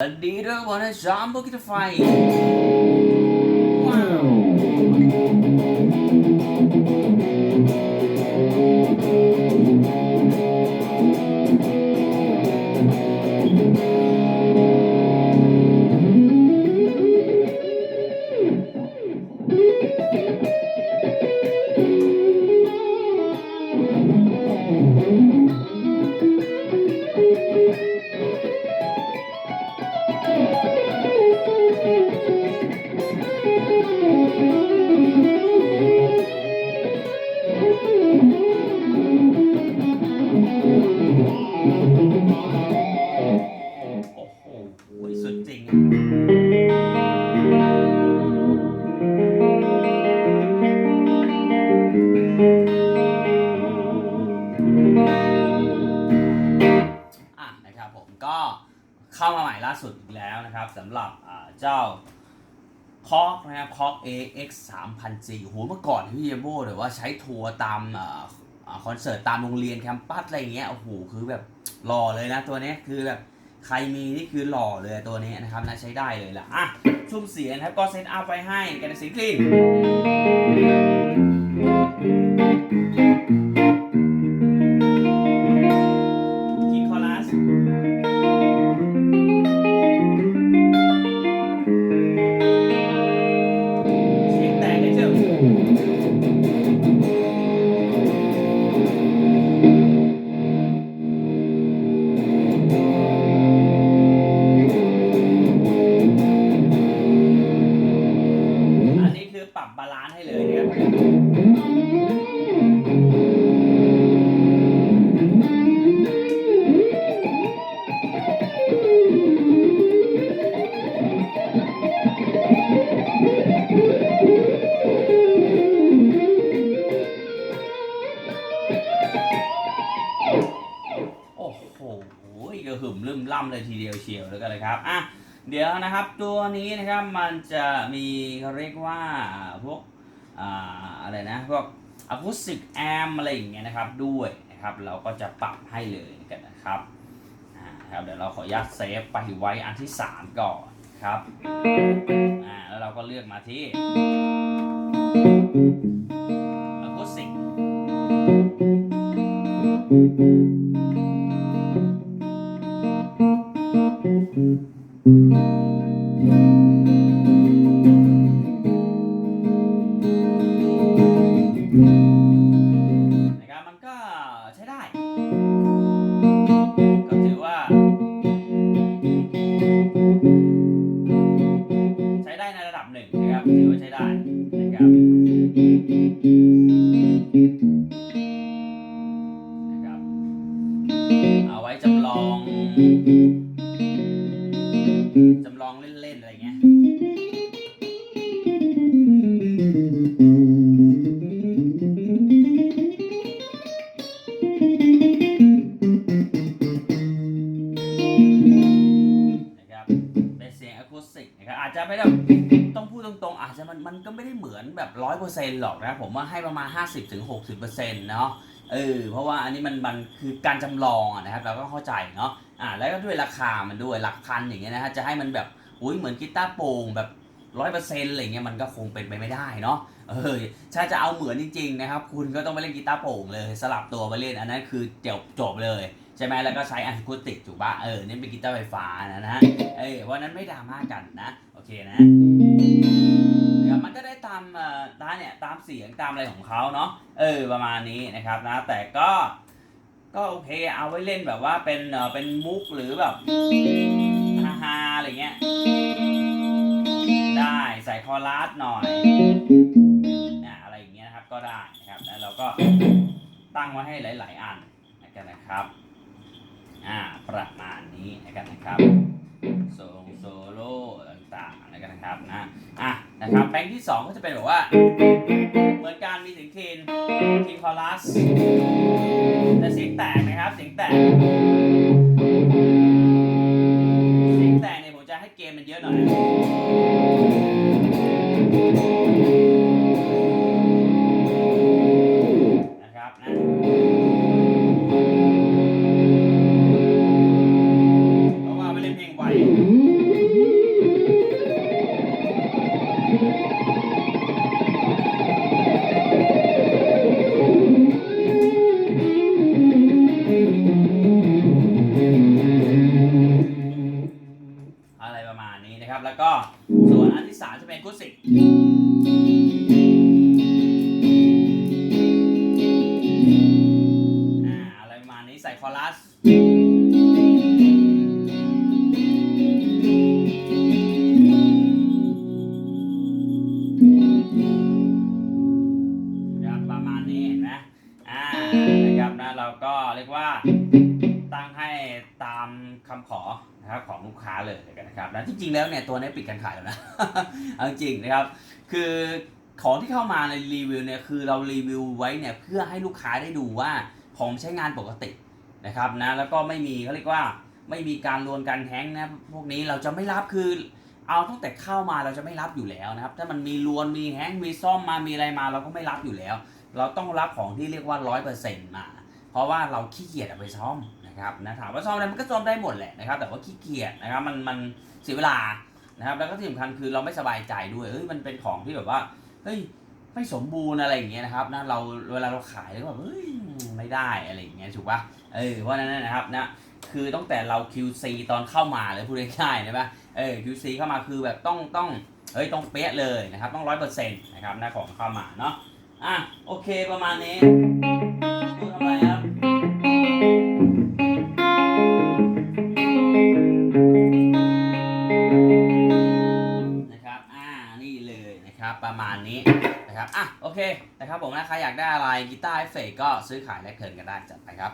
The leader a Jumbo to fight. อะนะครับผมก็เข้ามาใหม่ล่าสุดอีกแล้วนะครับสำหรับเจ้าคอกนะครับคอก AX 3000G โหเมื่อก่อนพี่เยโบหรือว่าใช้ทัวร์ตามอคอนเสิร์ตตามโรงเรียนแคมปัสอะไรเงี้ยโอ้โหคือแบบหล่อเลยนะตัวนี้คือแบบใครมีนี่คือหล่อเลยตัวนี้นะครับนะใช้ได้เลยล่ะอะชุ่มเสียงนะครับก็เซตอัพไว้ให้กันสีคลีน กระหึ่มลืมล่ำเลยทีเดียวเชียวแล้วกันเลยครับอะเดี๋ยวนะครับตัวนี้นะครับมันจะมีเขาเรียกว่าพวกอ่าอะไรนะพวกอะคูสติกแอมอะไรอย่างเงี้ยนะครับด้วยนะครับเราก็จะปรับให้เลยกันนะครับอ่าครับเดี๋ยวเราขออนุญาตเซฟไปไว้อันที่ 3 ก่อนครับอ่าแล้วเราก็เลือกมาที่อะคูสติก ถือว่าใช้ได้นะครับนะครับ เอาไว้จำลองจำลองเล่น ๆ อะไรเงี้ยนะครับเป็นเสียงอะคูสติกนะครับอาจจะไม่ได้ ตรงๆ อาจจะมันมันก็ไม่ได้เหมือนแบบร้อยเปอร์เซ็นต์หรอกนะ ผมว่าให้ประมาณ 50-60%ถึง60%เนาะเออเพราะว่าอันนี้มันมันคือการจำลองนะครับเราก็เข้าใจเนาะอ่าแล้วก็ด้วยราคามันด้วยหลักพันอย่างเงี้ยนะฮะจะให้มันแบบอุ้ยเหมือนกีตาร์โปร่งแบบร้อยเปอร์เซ็นต์อะไรเงี้ยมันก็คงเป็นไปไม่ได้เนาะเออถ้าจะเอาเหมือนจริงๆนะครับคุณก็ต้องไปเล่นกีตาร์โปร่งเลย สลับตัวไปเล่นอันนั้นคือเจบจบเลยใช่ไหมแล้วก็ใช้อะคูติกถูกปะเออนี่เป็นกีตาร์ไฟฟ้านะฮะเออเพราะนั้นไม่ดราม่ากันนะ เคนะนะครับมันก็ได้ตามเอ่อตามเนี่ยตามเสียงตามอะไรของเขาเนาะเออประมาณนี้นะครับนะ แต่ก็ก็โอเคเอาไว้เล่นแบบว่าเป็นเออเป็นมุกหรือแบบฮาๆอะไรเงี้ยได้ใส่คอรัสหน่อยนะอะไรอย่างเงี้ยนะครับก็ได้นะครับแล้วเราก็ตั้งไว้ให้หลาย ๆ อันนะครับนะครับอ่าประมาณนี้นะครับนะครับโซลโซโล่ ต่างๆนะครับนะครับนะอะนะครับแบงค์ที่ 2 ก็จะเป็นแบบว่า เหมือนการมีเสียงคีนคีนคอรัสแต่เสียงแตกนะครับเสียงแตกเสียงแตกเนี่ยผมจะให้เกมมันเยอะหน่อยนะครับนะเพราะว่าไม่เล่นเพลงไว แล้วก็ส่วนอันที่สามจะเป็นอะคูสติกอ่าอะไรประมาณนี้ใส่คอรัสประมาณนี้เห็นไหมอ่านะครับนะเราก็เรียกว่าตั้งให้ ตามคำขอนะครับของลูกค้าเลยนะครับแล้วจริงๆแล้วเนี่ยตัวนี้ปิดการขายแล้วนะเอาจริงนะครับ คือของที่เข้ามาในรีวิวเนี่ยคือเรารีวิวไว้เนี่ยเพื่อให้ลูกค้าได้ดูว่าของใช้งานปกตินะครับนะแล้วก็ไม่มีเขาเรียกว่าไม่มีการลวนการแท้งนะพวกนี้เราจะไม่รับคือ เอาตั้งแต่เข้ามาเราจะไม่รับอยู่แล้วนะครับ ถ้ามันมีลวนมีแฮงมีซ่อมมามีอะไรมาเราก็ไม่รับอยู่แล้ว เราต้องรับของที่เรียกว่าร้อยเปอร์เซ็นต์มา เพราะว่าเราขี้เกียจไปซ่อม นะครับนะถามว่าซ่อมอะไรมันก็ซ่อมได้หมดแหละนะครับ แต่ว่าขี้เกียจนะครับมันมันเสียเวลานะครับ แล้วก็ที่สำคัญคือเราไม่สบายใจด้วยเฮ้ยมันเป็นของที่แบบว่าเฮ้ยไม่สมบูรณ์อะไรอย่างเงี้ยนะครับนะเราเวลาเราขายแล้วก็แบบเฮ้ยไม่ได้อะไรอย่างเงี้ยถูกปะเออเพราะฉะนั้นนะครับนะคือตั้งแต่เรา QC ตอนเข้ามาเลยพูดง่ายๆนะปะเออ QC เข้ามาคือแบบต้องต้องเฮ้ยต้องเป๊ะเลยนะครับต้องร้อยเปอร์เซ็นต์นะครับนะของเข้ามาเนาะอะโอเคประมาณนี้ ประมาณนี้นะครับอะโอเคนะครับผมนะใครอยากได้อะไรกีตาร์เอฟเฟกก็ซื้อขายแลกเทินกันได้จัดไปครับ